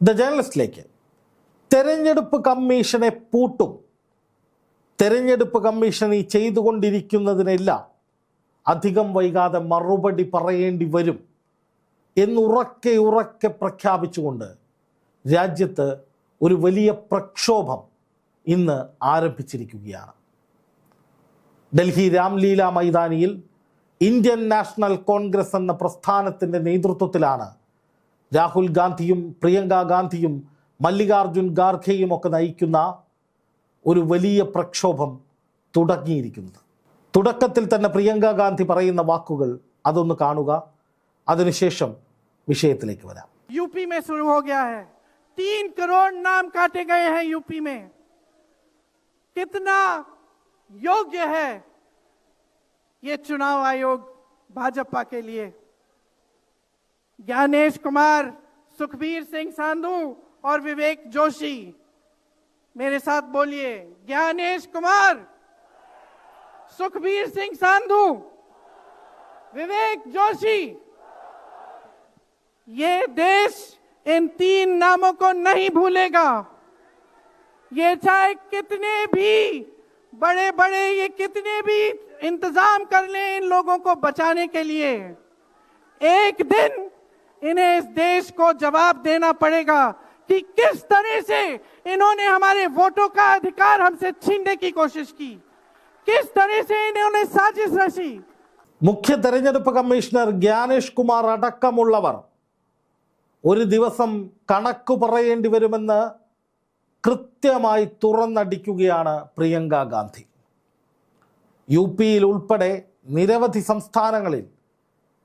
The ജേർണലിസ്റ്റിലേക്ക് തെരഞ്ഞെടുപ്പ് കമ്മീഷനെ പൂട്ടും. തെരഞ്ഞെടുപ്പ് കമ്മീഷൻ ഈ ചെയ്തുകൊണ്ടിരിക്കുന്നതിനെല്ലാം അധികം വൈകാതെ മറുപടി പറയേണ്ടി വരും എന്നുറക്കെ ഉറക്കെ പ്രഖ്യാപിച്ചുകൊണ്ട് രാജ്യത്ത് ഒരു വലിയ പ്രക്ഷോഭം ഇന്ന് ആരംഭിച്ചിരിക്കുകയാണ്. ഡൽഹി രാംലീല മൈതാനിയിൽ ഇന്ത്യൻ നാഷണൽ കോൺഗ്രസ് എന്ന പ്രസ്ഥാനത്തിന്റെ നേതൃത്വത്തിലാണ് രാഹുൽ ഗാന്ധിയും പ്രിയങ്ക ഗാന്ധിയും മല്ലികാർജുൻ ഖാർഖെയും ഒക്കെ നയിക്കുന്ന ഒരു വലിയ പ്രക്ഷോഭം തുടങ്ങിയിരിക്കുന്നത് തുടക്കത്തിൽ തന്നെ പ്രിയങ്ക ഗാന്ധി പറയുന്ന വാക്കുകൾ അതൊന്ന് കാണുക അതിനുശേഷം വിഷയത്തിലേക്ക് വരാം यूपी में शुरू हो गया है तीन करोड़ नाम काटे गए हैं यूपी में कितना योग्य है ये चुनाव आयोग भाजपा के लिए ज्ञानेश कुमार, सुखबीर सिंह सांधू और विवेक जोशी। मेरे साथ बोलिए, ज्ञानेश कुमार, सुखबीर सिंह सांधू, विवेक जोशी। ये देश इन तीन नामों को नहीं भूलेगा। ये चाहे कितने भी बड़े बड़े ये कितने भी इंतज़ाम कर ले इन लोगों को बचाने के लिए। एक दिन इन्हें इस देश को जवाब देना पड़ेगा कि किस तरह से इन्होंने हमारे वोटों का अधिकार हमसे छीनने की कोशिश की किस तरह से इन्होंने साजिश रची മുഖ്യ തെരഞ്ഞെടുപ്പ് കമ്മീഷണർ ജ്ഞാനേഷ് കുമാർ അടക്കമുള്ളവർ ഒരു ദിവസം കണക്ക് പറയേണ്ടി വരുമെന്ന് കൃത്യമായി തുറന്നടിക്കുകയാണ് പ്രിയങ്ക ഗാന്ധി യു പിയിൽ ഉൾപ്പെടെ നിരവധി സംസ്ഥാനങ്ങളിൽ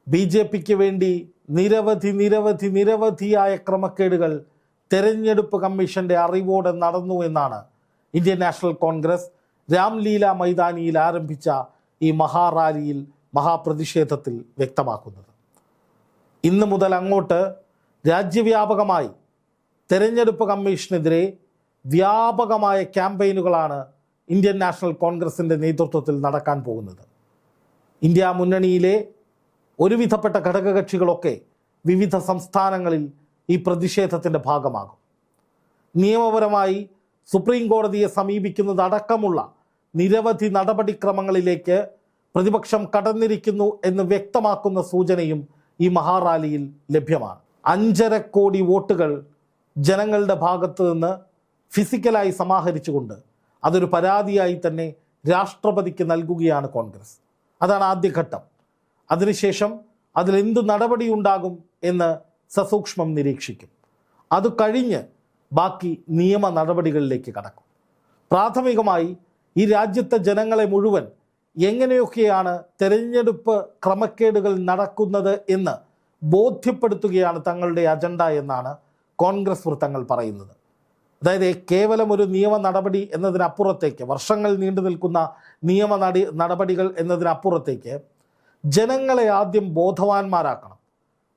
ബി ജെ പിക്ക് വേണ്ടി നിരവധി നിരവധി നിരവധിയായ ക്രമക്കേടുകൾ തെരഞ്ഞെടുപ്പ് കമ്മീഷന്റെ അറിവോടെ നടന്നു എന്നാണ് ഇന്ത്യൻ നാഷണൽ കോൺഗ്രസ് രാംലീല മൈതാനിയിൽ ആരംഭിച്ച ഈ മഹാറാലിയിൽ മഹാപ്രതിഷേധത്തിൽ വ്യക്തമാക്കുന്നത്. ഇന്ന് മുതൽ അങ്ങോട്ട് രാജ്യവ്യാപകമായി തെരഞ്ഞെടുപ്പ് കമ്മീഷനെതിരെ വ്യാപകമായ ക്യാമ്പയിനുകളാണ് ഇന്ത്യൻ നാഷണൽ കോൺഗ്രസിന്റെ നേതൃത്വത്തിൽ നടക്കാൻ പോകുന്നത്. ഇന്ത്യ മുന്നണിയിലെ ഒരുവിധപ്പെട്ട ഘടകകക്ഷികളൊക്കെ വിവിധ സംസ്ഥാനങ്ങളിൽ ഈ പ്രതിഷേധത്തിന്റെ ഭാഗമാകും. നിയമപരമായി സുപ്രീം കോടതിയെ സമീപിക്കുന്നത് അടക്കമുള്ള നിരവധി നടപടിക്രമങ്ങളിലേക്ക് പ്രതിപക്ഷം കടന്നിരിക്കുന്നു എന്ന് വ്യക്തമാക്കുന്ന സൂചനയും ഈ മഹാറാലിയിൽ ലഭ്യമാണ്. അഞ്ചര കോടി വോട്ടുകൾ ജനങ്ങളുടെ ഭാഗത്ത് നിന്ന് ഫിസിക്കലായി സമാഹരിച്ചുകൊണ്ട് അതൊരു പരാതിയായി തന്നെ രാഷ്ട്രപതിക്ക് നൽകുകയാണ് കോൺഗ്രസ്. അതാണ് ആദ്യഘട്ടം. അതിനുശേഷം അതിലെന്ത് നടപടി ഉണ്ടാകും എന്ന് സസൂക്ഷ്മം നിരീക്ഷിക്കും. അത് കഴിഞ്ഞ് ബാക്കി നിയമ നടപടികളിലേക്ക് കടക്കും. പ്രാഥമികമായി ഈ രാജ്യത്തെ ജനങ്ങളെ മുഴുവൻ എങ്ങനെയൊക്കെയാണ് തെരഞ്ഞെടുപ്പ് ക്രമക്കേടുകൾ നടക്കുന്നത് എന്ന് ബോധ്യപ്പെടുത്തുകയാണ് തങ്ങളുടെ അജണ്ട എന്നാണ് കോൺഗ്രസ് വൃത്തങ്ങൾ പറയുന്നത്. അതായത് കേവലം ഒരു നിയമ നടപടി എന്നതിനപ്പുറത്തേക്ക് വർഷങ്ങൾ നീണ്ടു നിൽക്കുന്ന നിയമ നടി നടപടികൾ എന്നതിനപ്പുറത്തേക്ക് ജനങ്ങളെ ആദ്യം ബോധവാന്മാരാക്കണം.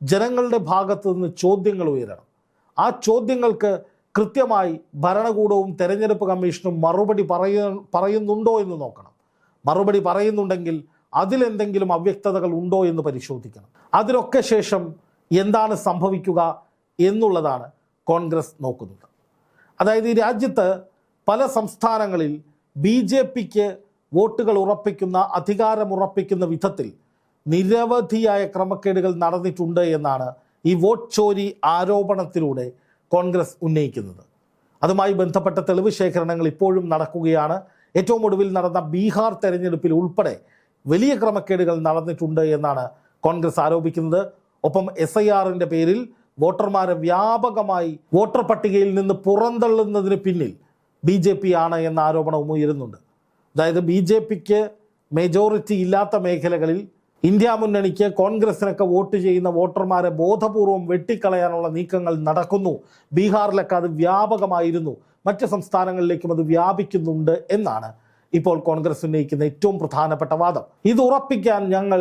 ജനങ്ങളുടെ ഭാഗത്തു നിന്ന് ചോദ്യങ്ങൾ ഉയരണം. ആ ചോദ്യങ്ങൾക്ക് കൃത്യമായി ഭരണകൂടവും തെരഞ്ഞെടുപ്പ് കമ്മീഷനും മറുപടി പറയ പറയുന്നുണ്ടോ എന്ന് നോക്കണം. മറുപടി പറയുന്നുണ്ടെങ്കിൽ അതിലെന്തെങ്കിലും അവ്യക്തതകൾ ഉണ്ടോ എന്ന് പരിശോധിക്കണം. അതിനൊക്കെ ശേഷം എന്താണ് സംഭവിക്കുക എന്നുള്ളതാണ് കോൺഗ്രസ് നോക്കുന്നത്. അതായത് ഈ രാജ്യത്ത് പല സംസ്ഥാനങ്ങളിൽ ബി ജെ പിക്ക് വോട്ടുകൾ ഉറപ്പിക്കുന്ന അധികാരമുറപ്പിക്കുന്ന വിധത്തിൽ നിരവധിയായ ക്രമക്കേടുകൾ നടന്നിട്ടുണ്ട് എന്നാണ് ഈ വോട്ട് ചോരി ആരോപണത്തിലൂടെ കോൺഗ്രസ് ഉന്നയിക്കുന്നത്. അതുമായി ബന്ധപ്പെട്ട തെളിവ് ശേഖരണങ്ങൾ ഇപ്പോഴും നടക്കുകയാണ്. ഏറ്റവും ഒടുവിൽ നടന്ന ബീഹാർ തെരഞ്ഞെടുപ്പിൽ ഉൾപ്പെടെ വലിയ ക്രമക്കേടുകൾ നടന്നിട്ടുണ്ട് എന്നാണ് കോൺഗ്രസ് ആരോപിക്കുന്നത്. ഒപ്പം എസ് പേരിൽ വോട്ടർമാരെ വ്യാപകമായി വോട്ടർ പട്ടികയിൽ നിന്ന് പുറന്തള്ളുന്നതിന് പിന്നിൽ ബി ജെ പി ആണ് എന്ന ആരോപണവും ഉയരുന്നുണ്ട്. അതായത് ബി ജെ പിക്ക് മെജോറിറ്റി ഇല്ലാത്ത മേഖലകളിൽ ഇന്ത്യ മുന്നണിക്ക് കോൺഗ്രസിനൊക്കെ വോട്ട് ചെയ്യുന്ന വോട്ടർമാരെ ബോധപൂർവം വെട്ടിക്കളയാനുള്ള നീക്കങ്ങൾ നടക്കുന്നു. ബീഹാറിലൊക്കെ അത് വ്യാപകമായിരുന്നു. മറ്റ് സംസ്ഥാനങ്ങളിലേക്കും അത് വ്യാപിക്കുന്നുണ്ട് എന്നാണ് ഇപ്പോൾ കോൺഗ്രസ് ഉന്നയിക്കുന്ന ഏറ്റവും പ്രധാനപ്പെട്ട വാദം. ഇത് ഉറപ്പിക്കാൻ ഞങ്ങൾ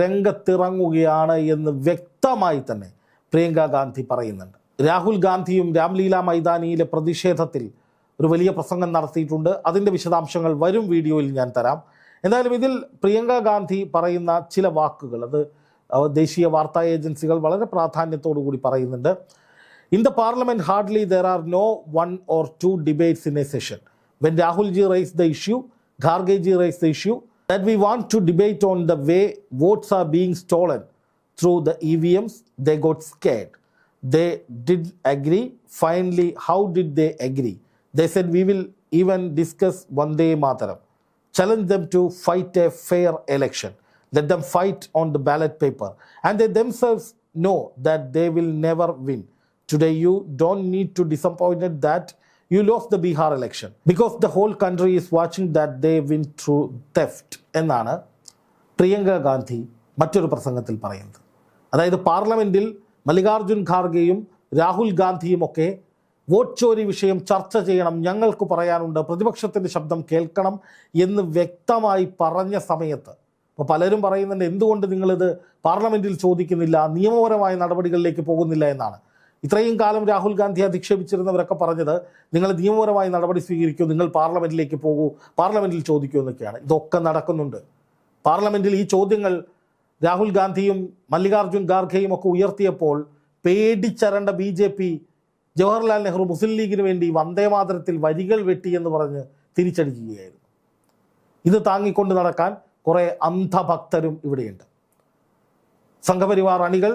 രംഗത്തിറങ്ങുകയാണ് എന്ന് വ്യക്തമായി തന്നെ പ്രിയങ്ക ഗാന്ധി പറയുന്നുണ്ട്. രാഹുൽ ഗാന്ധിയും രാംലീല മൈതാനിയിലെ പ്രതിഷേധത്തിൽ ഒരു വലിയ പ്രസംഗം നടത്തിയിട്ടുണ്ട്. അതിന്റെ വിശദാംശങ്ങൾ വരും വീഡിയോയിൽ ഞാൻ തരാം. എന്തായാലും ഇതിൽ പ്രിയങ്ക ഗാന്ധി പറയുന്ന ചില വാക്കുകൾ അത് ദേശീയ വാർത്താ ഏജൻസികൾ വളരെ പ്രാധാന്യത്തോടു കൂടി പറയുന്നുണ്ട് In the parliament, hardly there are no one or two debates in a session. When Rahulji raised the issue, Khargeji raised the issue that we want to debate on the way votes are being stolen through the EVMs, they got scared. They did agree. Finally, how did they agree? They said we will even discuss Vande Mataram. Challenge them to fight a fair election. Let them fight on the ballot paper. And they themselves know that they will never win. Today, you don't need to disappointed that you lost the Bihar election because the whole country is watching that they win through theft എന്നാണ് പ്രിയങ്ക ഗാന്ധി മറ്റൊരു പ്രസംഗത്തിൽ പറയുന്നത് അതായത് പാർലമെന്റിൽ മല്ലികാർജുൻ ഖാർഗെയും രാഹുൽ ഗാന്ധിയും ഒക്കെ vote ചോരി വിഷയം ചർച്ച ചെയ്യണം ഞങ്ങൾക്ക് പറയാനുണ്ട്. പ്രതിപക്ഷത്തിന്റെ ശബ്ദം കേൾക്കണം എന്ന് വ്യക്തമായി പറഞ്ഞ സമയത്ത്. അപ്പോൾ പലരും പറയുന്നുണ്ട് എന്തുകൊണ്ട് നിങ്ങളിത് പാർലമെന്റിൽ ചോദിക്കുന്നില്ല? നിയമപരമായ നടപടികളിലേക്ക് പോകുന്നില്ല എന്നാണ്. ഇത്രയും കാലം രാഹുൽ ഗാന്ധി അധിക്ഷേപിച്ചിരുന്നവരൊക്കെ പറഞ്ഞത് നിങ്ങൾ നിയമപരമായ നടപടി സ്വീകരിക്കൂ നിങ്ങൾ പാർലമെന്റിലേക്ക് പോകൂ പാർലമെന്റിൽ ചോദിക്കൂ എന്നൊക്കെയാണ്. ഇതൊക്കെ നടക്കുന്നുണ്ട്. പാർലമെന്റിൽ ഈ ചോദ്യങ്ങൾ രാഹുൽ ഗാന്ധിയും മല്ലികാർജുൻ ഖാർഗെയും ഒക്കെ ഉയർത്തിയപ്പോൾ പേടിച്ചരണ്ട B J P Jawaharlal Nehru Muslim ലീഗിന് വേണ്ടി വന്ദേമാതരത്തിൽ വരികൾ വെട്ടി എന്ന് പറഞ്ഞ് തിരിച്ചടിക്കുകയായിരുന്നു. ഇത് താങ്ങിക്കൊണ്ട് നടക്കാൻ കുറേ അന്ധഭക്തരും ഇവിടെയുണ്ട്. സംഘപരിവാർ അണികൾ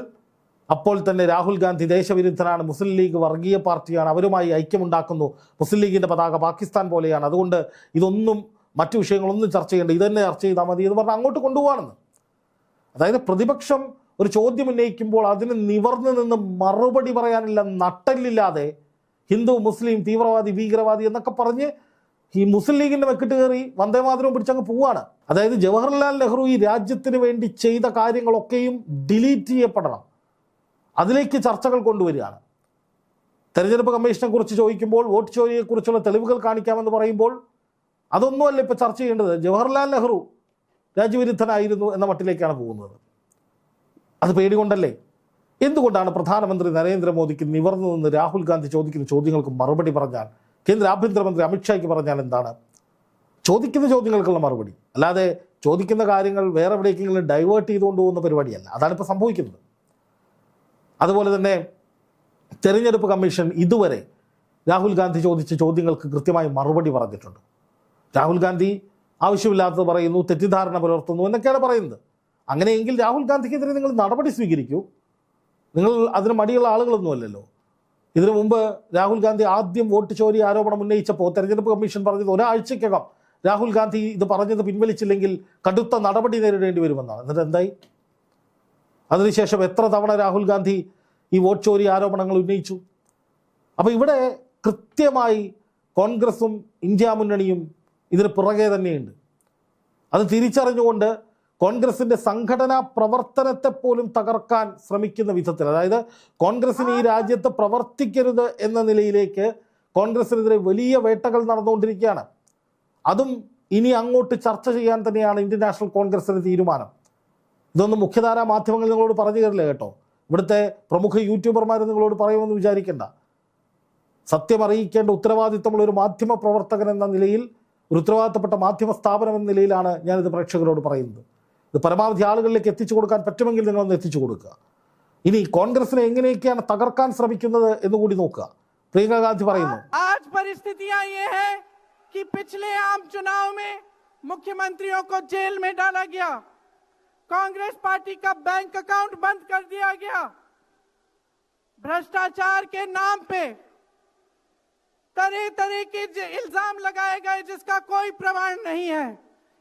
അപ്പോൾ തന്നെ രാഹുൽ ഗാന്ധി ദേശവിരുദ്ധനാണ് മുസ്ലിം ലീഗ് വർഗീയ പാർട്ടിയാണ് അവരുമായി ഐക്യമുണ്ടാക്കുന്നു മുസ്ലിം ലീഗിന്റെ പതാക പാകിസ്ഥാൻ പോലെയാണ്. അതുകൊണ്ട് ഇതൊന്നും മറ്റു വിഷയങ്ങളൊന്നും ചർച്ച ചെയ്യേണ്ട ഇതന്നെ തന്നെ ചർച്ച ചെയ്താൽ മതി എന്ന് പറഞ്ഞാൽ അങ്ങോട്ട് കൊണ്ടുപോകാണെന്ന് അതായത് പ്രതിപക്ഷം ഒരു ചോദ്യം ഉന്നയിക്കുമ്പോൾ അതിന് നിവർന്നു നിന്ന് മറുപടി പറയാനില്ല നട്ടല്ലില്ലാതെ ഹിന്ദു മുസ്ലിം തീവ്രവാദി ഭീകരവാദി എന്നൊക്കെ പറഞ്ഞ് ഈ മുസ്ലിം ലീഗിന്റെ മെക്കിട്ട് കയറി വന്ദേമാതരവും പിടിച്ചങ്ങ് പോവാണ്. അതായത് ജവഹർലാൽ നെഹ്റു ഈ രാജ്യത്തിന് വേണ്ടി ചെയ്ത കാര്യങ്ങളൊക്കെയും ഡിലീറ്റ് ചെയ്യപ്പെടണം. അതിലേക്ക് ചർച്ചകൾ കൊണ്ടുവരികയാണ്. തെരഞ്ഞെടുപ്പ് കമ്മീഷനെ കുറിച്ച് ചോദിക്കുമ്പോൾ വോട്ട് ചോരിയെക്കുറിച്ചുള്ള തെളിവുകൾ കാണിക്കാമെന്ന് പറയുമ്പോൾ അതൊന്നുമല്ല ഇപ്പോൾ ചർച്ച ചെയ്യേണ്ടത്. ജവഹർലാൽ നെഹ്റു രാജ്യവിരുദ്ധനായിരുന്നു എന്ന മട്ടിലേക്കാണ് പോകുന്നത്. അത് പേടികൊണ്ടല്ലേ? എന്തുകൊണ്ടാണ് പ്രധാനമന്ത്രി നരേന്ദ്രമോദിക്ക് നിവർന്നു നിന്ന് രാഹുൽ ഗാന്ധി ചോദിക്കുന്ന ചോദ്യങ്ങൾക്ക് മറുപടി പറഞ്ഞാൽ? കേന്ദ്ര ആഭ്യന്തരമന്ത്രി അമിത്ഷായ്ക്ക് പറഞ്ഞാൽ എന്താണ്? ചോദിക്കുന്ന ചോദ്യങ്ങൾക്കുള്ള മറുപടി. അല്ലാതെ ചോദിക്കുന്ന കാര്യങ്ങൾ വേറെ എവിടേക്കെങ്കിലും ഡൈവേർട്ട് ചെയ്തുകൊണ്ട് പോകുന്ന പരിപാടിയല്ല. അതാണ് ഇപ്പോൾ സംഭവിക്കുന്നത്. അതുപോലെ തന്നെ തെരഞ്ഞെടുപ്പ് കമ്മീഷൻ ഇതുവരെ രാഹുൽ ഗാന്ധി ചോദിച്ച ചോദ്യങ്ങൾക്ക് കൃത്യമായി മറുപടി പറഞ്ഞിട്ടുണ്ട്. രാഹുൽ ഗാന്ധി ആവശ്യമില്ലാത്തത് പറയുന്നു തെറ്റിദ്ധാരണ പുലർത്തുന്നു എന്നൊക്കെയാണ് പറയുന്നത്. അങ്ങനെയെങ്കിൽ രാഹുൽ ഗാന്ധിക്കെതിരെ നിങ്ങൾ നടപടി സ്വീകരിക്കൂ. നിങ്ങൾ അതിന് മടിയുള്ള ആളുകളൊന്നുമല്ലല്ലോ ഇതിനു മുമ്പ് രാഹുൽ ഗാന്ധി ആദ്യം വോട്ട് ചോരി ആരോപണം ഉന്നയിച്ചപ്പോൾ തെരഞ്ഞെടുപ്പ് കമ്മീഷൻ പറഞ്ഞത് ഒരാഴ്ചക്കകം രാഹുൽ ഗാന്ധി ഇത് പറഞ്ഞത് പിൻവലിച്ചില്ലെങ്കിൽ കടുത്ത നടപടി നേരിടേണ്ടി വരുമെന്നാണ്. എന്നിട്ട് എന്തായി? അതിനുശേഷം എത്ര തവണ രാഹുൽ ഗാന്ധി ഈ വോട്ട് ചോരി ആരോപണങ്ങൾ ഉന്നയിച്ചു? അപ്പോൾ ഇവിടെ കൃത്യമായി കോൺഗ്രസും ഇന്ത്യ മുന്നണിയും ഇതിന് പുറകെ തന്നെയുണ്ട്. അത് തിരിച്ചറിഞ്ഞുകൊണ്ട് കോൺഗ്രസിന്റെ സംഘടനാ പ്രവർത്തനത്തെ പോലും തകർക്കാൻ ശ്രമിക്കുന്ന വിധത്തിൽ അതായത് കോൺഗ്രസിന് ഈ രാജ്യത്ത് പ്രവർത്തിക്കരുത് എന്ന നിലയിലേക്ക് കോൺഗ്രസിനെതിരെ വലിയ വേട്ടകൾ നടന്നുകൊണ്ടിരിക്കുകയാണ്. അതും ഇനി അങ്ങോട്ട് ചർച്ച ചെയ്യാൻ തന്നെയാണ് ഇന്ത്യൻ നാഷണൽ കോൺഗ്രസിന്റെ തീരുമാനം. ഇതൊന്നും മുഖ്യധാരാ മാധ്യമങ്ങൾ നിങ്ങളോട് പറഞ്ഞു തരില്ല കേട്ടോ. ഇവിടുത്തെ പ്രമുഖ യൂട്യൂബർമാർ നിങ്ങളോട് പറയുമെന്ന് വിചാരിക്കേണ്ട. സത്യം അറിയിക്കേണ്ട ഉത്തരവാദിത്തമുള്ള ഒരു മാധ്യമ പ്രവർത്തകൻ എന്ന നിലയിൽ ഒരു ഉത്തരവാദിത്തപ്പെട്ട മാധ്യമ സ്ഥാപനം എന്ന നിലയിലാണ് ഞാനിത് പ്രേക്ഷകരോട് പറയുന്നത്. ഇത് പരമാവധി ആളുകളിലേക്ക് എത്തിച്ചു കൊടുക്കാൻ പറ്റുമെങ്കിൽ നിങ്ങളൊന്ന് എത്തിച്ചു കൊടുക്കുക ഇനി കോൺഗ്രസിനെ എങ്ങനെയൊക്കെയാണ് തകർക്കാൻ ശ്രമിക്കുന്നത് എന്ന് കൂടി നോക്കുക പ്രിയങ്ക ഗാന്ധി പറയുന്നു आज परिस्थितियां ये है कि पिछले आम चुनाव में मुख्यमंत्रियों को जेल में डाला गया कांग्रेस पार्टी का बैंक अकाउंट बंद कर दिया गया भ्रष्टाचार के नाम पे तरह तरह के ज- इल्जाम लगाए गए जिसका कोई प्रमाण नहीं है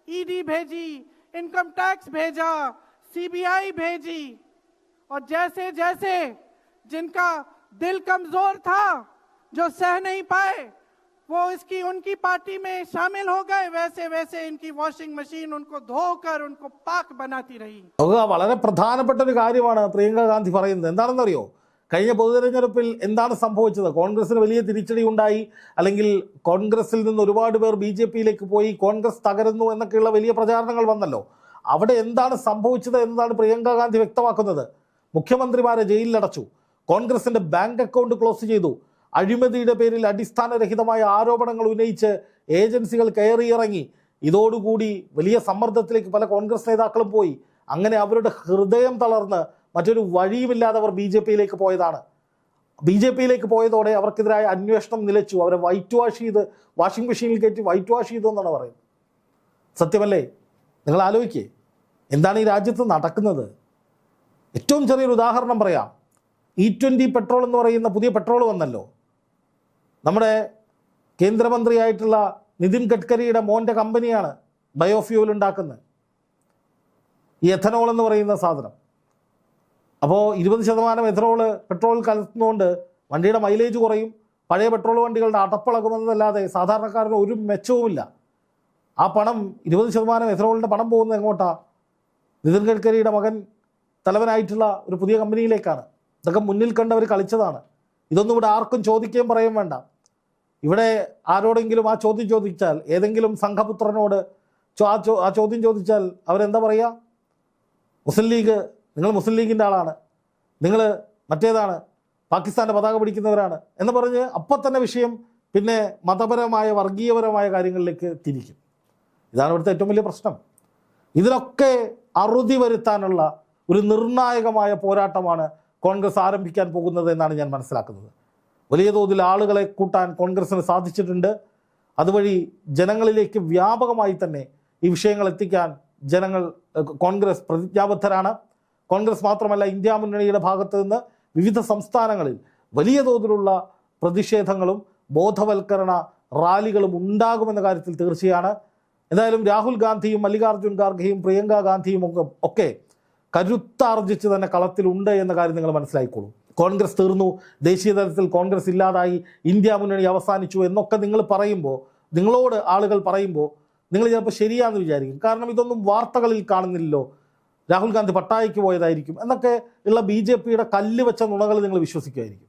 ईडी भेजी इनकम टैक्स भेजा सीबीआई भेजी और जैसे जैसे जिनका दिल कमजोर था जो सह नहीं पाए वो इसकी उनकी पार्टी में शामिल हो गए वैसे वैसे इनकी वॉशिंग मशीन उनको धोकर उनको पाक बनाती रही നോക്കുക വളരെ പ്രധാനപ്പെട്ട ഒരു കാര്യമാണ് പ്രിയങ്ക ഗാന്ധി പറയുന്നത് എന്താണെന്നറിയോ കഴിഞ്ഞ പൊതുതെരഞ്ഞെടുപ്പിൽ എന്താണ് സംഭവിച്ചത്? കോൺഗ്രസിന് വലിയ തിരിച്ചടി ഉണ്ടായി. അല്ലെങ്കിൽ കോൺഗ്രസിൽ നിന്ന് ഒരുപാട് പേർ ബി ജെ പിയിലേക്ക് പോയി കോൺഗ്രസ് തകരുന്നു എന്നൊക്കെയുള്ള വലിയ പ്രചാരണങ്ങൾ വന്നല്ലോ. അവിടെ എന്താണ് സംഭവിച്ചത് എന്നതാണ് പ്രിയങ്ക ഗാന്ധി വ്യക്തമാക്കുന്നത്. മുഖ്യമന്ത്രിമാരെ ജയിലിലടച്ചു. കോൺഗ്രസിന്റെ ബാങ്ക് അക്കൗണ്ട് ക്ലോസ് ചെയ്തു. അഴിമതിയുടെ പേരിൽ അടിസ്ഥാനരഹിതമായ ആരോപണങ്ങൾ ഉന്നയിച്ച് ഏജൻസികൾ കയറിയിറങ്ങി. ഇതോടുകൂടി വലിയ സമ്മർദ്ദത്തിലേക്ക് പല കോൺഗ്രസ് നേതാക്കളും പോയി. അങ്ങനെ അവരുടെ ഹൃദയം തളർന്ന് മറ്റൊരു വഴിയുമില്ലാതെ അവർ ബി ജെ പിയിലേക്ക് പോയതാണ്. ബി ജെ പിയിലേക്ക് പോയതോടെ അവർക്കെതിരായ അന്വേഷണം നിലച്ചു. അവരെ വൈറ്റ് വാഷ് ചെയ്ത് വാഷിംഗ് മെഷീനിൽ കയറ്റി വൈറ്റ് വാഷ് ചെയ്തു എന്നാണ് പറയുന്നത്. സത്യമല്ലേ? നിങ്ങൾ ആലോചിക്കേ. എന്താണ് ഈ രാജ്യത്ത് നടക്കുന്നത്? ഏറ്റവും ചെറിയൊരു ഉദാഹരണം പറയാം. ഇ ട്വന്റി പെട്രോൾ എന്ന് പറയുന്ന പുതിയ പെട്രോൾ വന്നല്ലോ. നമ്മുടെ കേന്ദ്രമന്ത്രിയായിട്ടുള്ള നിതിൻ ഗഡ്കരിയുടെ മോന്റെ കമ്പനിയാണ് ബയോഫ്യൂൽ ഉണ്ടാക്കുന്നത്. ഈ എഥനോൾ എന്ന് പറയുന്ന സാധനം. അപ്പോൾ ഇരുപത് ശതമാനം എഥനോൾ പെട്രോൾ കലർത്തുന്നതുകൊണ്ട് വണ്ടിയുടെ മൈലേജ് കുറയും. പഴയ പെട്രോൾ വണ്ടികളുടെ അടപ്പളകുമെന്നതല്ലാതെ സാധാരണക്കാരന് ഒരു മെച്ചവുമില്ല. ആ പണം ഇരുപത് ശതമാനം എത്രോളിന്റെ പണം പോകുന്നത് എങ്ങോട്ടാണ് നിതിൻ ഗഡ്കരിയുടെ മകൻ തലവനായിട്ടുള്ള ഒരു പുതിയ കമ്പനിയിലേക്കാണ്. ഇതൊക്കെ മുന്നിൽ കണ്ടവർ കളിച്ചതാണ്. ഇതൊന്നും ഇവിടെ ആർക്കും ചോദിക്കുകയും പറയുകയും വേണ്ട. ഇവിടെ ആരോടെങ്കിലും ആ ചോദ്യം ചോദിച്ചാൽ ഏതെങ്കിലും സംഘപുത്രനോട് ആ ചോദ്യം ചോദിച്ചാൽ അവരെന്താ പറയുക? മുസ്ലിം ലീഗ് നിങ്ങൾ മുസ്ലിം ലീഗിന്റെ ആളാണ്. നിങ്ങൾ മറ്റേതാണ്? പാകിസ്ഥാന്റെ പതാക പിടിക്കുന്നവരാണ് എന്ന് പറഞ്ഞ് അപ്പം തന്നെ വിഷയം പിന്നെ മതപരമായ വർഗീയപരമായ കാര്യങ്ങളിലേക്ക് തിരിക്കും. ഇതാണ് ഇവിടുത്തെ ഏറ്റവും വലിയ പ്രശ്നം. ഇതിനൊക്കെ അറുതി വരുത്താനുള്ള ഒരു നിർണായകമായ പോരാട്ടമാണ് കോൺഗ്രസ് ആരംഭിക്കാൻ പോകുന്നത് എന്നാണ് ഞാൻ മനസ്സിലാക്കുന്നത്. വലിയ തോതിൽ ആളുകളെ കൂട്ടാൻ കോൺഗ്രസിന് സാധിച്ചിട്ടുണ്ട്. അതുവഴി ജനങ്ങളിലേക്ക് വ്യാപകമായി തന്നെ ഈ വിഷയങ്ങൾ എത്തിക്കാൻ ജനങ്ങൾ കോൺഗ്രസ് പ്രതിജ്ഞാബദ്ധരാണ്. കോൺഗ്രസ് മാത്രമല്ല ഇന്ത്യ മുന്നണിയുടെ ഭാഗത്ത് നിന്ന് വിവിധ സംസ്ഥാനങ്ങളിൽ വലിയ തോതിലുള്ള പ്രതിഷേധങ്ങളും ബോധവൽക്കരണ റാലികളും ഉണ്ടാകുമെന്ന കാര്യത്തിൽ തീർച്ചയാണ്. എന്തായാലും രാഹുൽ ഗാന്ധിയും മല്ലികാർജുൻ ഖാർഗെയും പ്രിയങ്ക ഗാന്ധിയും ഒക്കെ ഒക്കെ കരുത്താർജിച്ച് തന്നെ കളത്തിലുണ്ട് എന്ന കാര്യം നിങ്ങൾ മനസ്സിലായിക്കോളൂ. കോൺഗ്രസ് തീർന്നു ദേശീയ തലത്തിൽ കോൺഗ്രസ് ഇല്ലാതായി ഇന്ത്യ മുന്നണി അവസാനിച്ചു എന്നൊക്കെ നിങ്ങൾ പറയുമ്പോൾ നിങ്ങളോട് ആളുകൾ പറയുമ്പോൾ നിങ്ങൾ ചിലപ്പോൾ ശരിയാണെന്ന് വിചാരിക്കും. കാരണം ഇതൊന്നും വാർത്തകളിൽ കാണുന്നില്ലല്ലോ. രാഹുൽ ഗാന്ധി പട്ടായയ്ക്ക് പോയതായിരിക്കും എന്നൊക്കെ ഉള്ള ബി ജെ പിയുടെ കല്ല് വെച്ച നുണകൾ നിങ്ങൾ വിശ്വസിക്കുമായിരിക്കും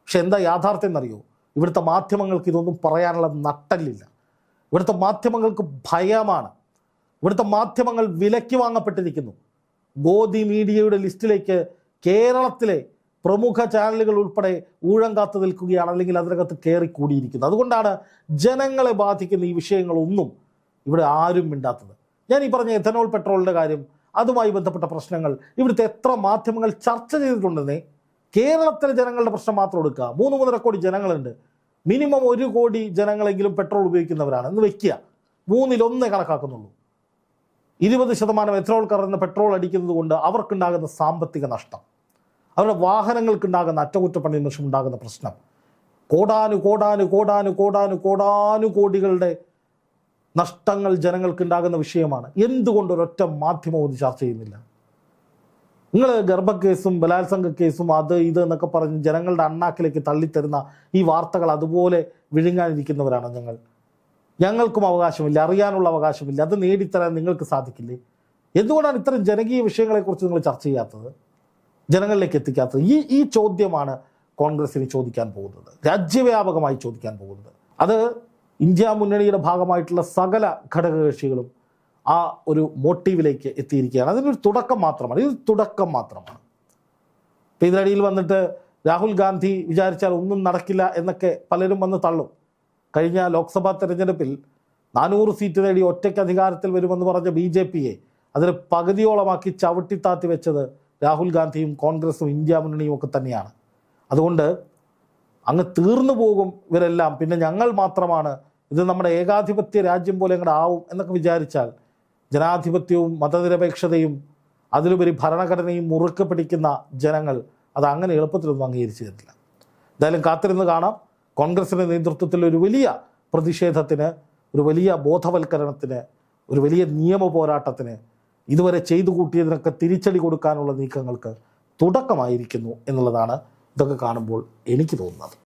പക്ഷെ എന്താ യാഥാർത്ഥ്യം എന്നറിയോ? ഇവിടുത്തെ മാധ്യമങ്ങൾക്ക് ഇതൊന്നും പറയാനുള്ള നട്ടല്ലില്ല. ഇവിടുത്തെ മാധ്യമങ്ങൾക്ക് ഭയമാണ്. ഇവിടുത്തെ മാധ്യമങ്ങൾ വിലയ്ക്ക് വാങ്ങപ്പെട്ടിരിക്കുന്നു. ഗോദി മീഡിയയുടെ ലിസ്റ്റിലേക്ക് കേരളത്തിലെ പ്രമുഖ ചാനലുകൾ ഉൾപ്പെടെ ഊഴം കാത്തു നിൽക്കുകയാണ് അല്ലെങ്കിൽ അതിനകത്ത് കയറി കൂടിയിരിക്കുന്നത് അതുകൊണ്ടാണ് ജനങ്ങളെ ബാധിക്കുന്ന ഈ വിഷയങ്ങളൊന്നും ഇവിടെ ആരും മിണ്ടാത്തത്. ഞാൻ ഈ പറഞ്ഞ എഥനോൾ പെട്രോളിന്റെ കാര്യം അതുമായി ബന്ധപ്പെട്ട പ്രശ്നങ്ങൾ. ഇവിടുത്തെ എത്ര മാധ്യമങ്ങൾ ചർച്ച ചെയ്തിട്ടുണ്ടെന്നേ കേരളത്തിലെ ജനങ്ങളുടെ പ്രശ്നം മാത്രം എടുക്കുക. മൂന്ന് മൂന്നര കോടി ജനങ്ങളുണ്ട്. മിനിമം ഒരു കോടി ജനങ്ങളെങ്കിലും പെട്രോൾ ഉപയോഗിക്കുന്നവരാണ് എന്ന് വെക്കുക. മൂന്നിലൊന്നേ കണക്കാക്കുന്നുള്ളൂ. ഇരുപത് ശതമാനം എത്രോൾ കറന്ന് പെട്രോൾ അടിക്കുന്നത് കൊണ്ട് അവർക്കുണ്ടാകുന്ന സാമ്പത്തിക നഷ്ടം. അവരുടെ വാഹനങ്ങൾക്കുണ്ടാകുന്ന അറ്റകുറ്റപ്പണി നിമിഷം ഉണ്ടാകുന്ന പ്രശ്നം. കോടാനു കോടാനു കോടാനു കോടാനു കോടാനു കോടികളുടെ നഷ്ടങ്ങൾ ജനങ്ങൾക്കുണ്ടാകുന്ന വിഷയമാണ്. എന്തുകൊണ്ട് ഒരൊറ്റ മാധ്യമം ഒന്ന് ചർച്ച ചെയ്യുന്നില്ല? നിങ്ങൾ ഗർഭക്കേസും ബലാത്സംഗ കേസും അത് ഇത് എന്നൊക്കെ പറഞ്ഞ് ജനങ്ങളുടെ അണ്ണാക്കിലേക്ക് തള്ളിത്തരുന്ന ഈ വാർത്തകൾ അതുപോലെ വിഴുങ്ങാനിരിക്കുന്നവരാണ് ഞങ്ങൾ. ഞങ്ങൾക്കും അവകാശമില്ല അറിയാനുള്ള അവകാശമില്ല. അത് നേടിത്തരാൻ നിങ്ങൾക്ക് സാധിക്കില്ലേ? എന്തുകൊണ്ടാണ് ഇത്തരം ജനകീയ വിഷയങ്ങളെക്കുറിച്ച് നിങ്ങൾ ചർച്ച ചെയ്യാത്തത്? ജനങ്ങളിലേക്ക് എത്തിക്കാത്തത്? ഈ ഈ ചോദ്യമാണ് കോൺഗ്രസിന് ചോദിക്കാൻ പോകുന്നത്. രാജ്യവ്യാപകമായി ചോദിക്കാൻ പോകുന്നത്. അത് ഇന്ത്യ മുന്നണിയുടെ ഭാഗമായിട്ടുള്ള സകല ഘടകകക്ഷികളും ആ ഒരു മോട്ടീവിലേക്ക് എത്തിയിരിക്കുകയാണ്. അതിനൊരു തുടക്കം മാത്രമാണ്. ഇത് തുടക്കം മാത്രമാണ്. ഇപ്പം ഇതിനിടയിൽ വന്നിട്ട് രാഹുൽ ഗാന്ധി വിചാരിച്ചാൽ ഒന്നും നടക്കില്ല എന്നൊക്കെ പലരും വന്ന് തള്ളും. കഴിഞ്ഞ ലോക്സഭാ തെരഞ്ഞെടുപ്പിൽ നാനൂറ് സീറ്റ് നേടി ഒറ്റയ്ക്ക് അധികാരത്തിൽ വരുമെന്ന് പറഞ്ഞ ബി ജെ പിയെ അതിന് പകുതിയോളമാക്കി ചവിട്ടിത്താത്തി വെച്ചത് രാഹുൽ ഗാന്ധിയും കോൺഗ്രസും ഇന്ത്യ മുന്നണിയും ഒക്കെ തന്നെയാണ്. അതുകൊണ്ട് അങ്ങ് തീർന്നു പോകും ഇവരെല്ലാം. പിന്നെ ഞങ്ങൾ മാത്രമാണ്. ഇത് നമ്മുടെ ഏകാധിപത്യ രാജ്യം പോലെ അങ്ങോട്ട് ആവും എന്നൊക്കെ വിചാരിച്ചാൽ ജനാധിപത്യവും മതനിരപേക്ഷതയും അതിലുപരി ഭരണഘടനയും മുറുക്കെ പിടിക്കുന്ന ജനങ്ങൾ അത് അങ്ങനെ എളുപ്പത്തിലൊന്നും അംഗീകരിച്ചു തരില്ല എന്തായാലും കാത്തിരുന്ന് കാണാം. കോൺഗ്രസിന്റെ നേതൃത്വത്തിൽ ഒരു വലിയ പ്രതിഷേധത്തിന് ഒരു വലിയ ബോധവൽക്കരണത്തിന് ഒരു വലിയ നിയമ പോരാട്ടത്തിന് ഇതുവരെ ചെയ്തു കൂട്ടിയതിനൊക്കെ തിരിച്ചടി കൊടുക്കാനുള്ള നീക്കങ്ങൾക്ക് തുടക്കമായിരിക്കുന്നു എന്നുള്ളതാണ് ഇതൊക്കെ കാണുമ്പോൾ എനിക്ക് തോന്നുന്നത്.